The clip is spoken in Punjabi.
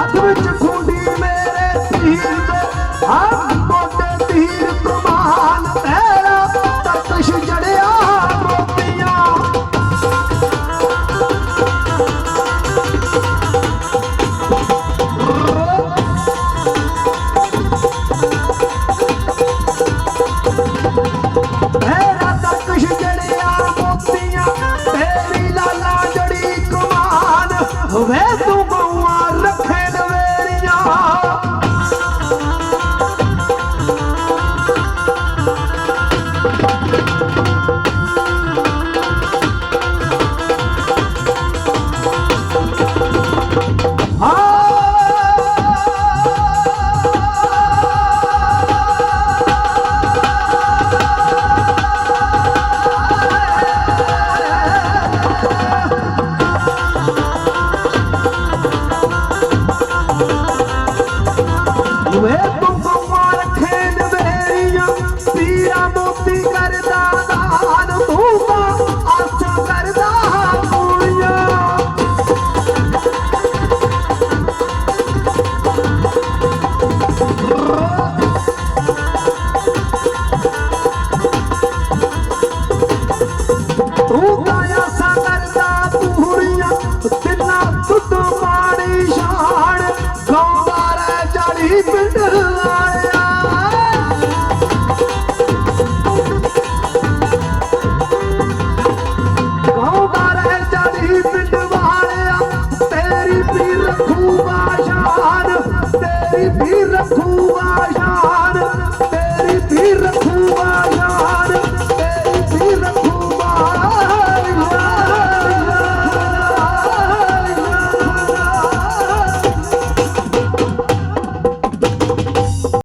I'm ਵੇ ਤੁੰਗ ਮਾਰ ਖੇਡ ਵੇਰੀਆਂ ਪੀਰਾ ਮੋਤੀ ਕਰਦਾ ਦਾਨ ਤੂੰ ਕਾ ਆਸਾ ਕਰਦਾ ਪੂਰੀਆਂ ਤੂੰ ਕਾ ਆਸਾ ਕਰਦਾ ਪੂਰੀਆਂ ਤਿੰਨਾ ਸੁੱਤੋਂ vivir la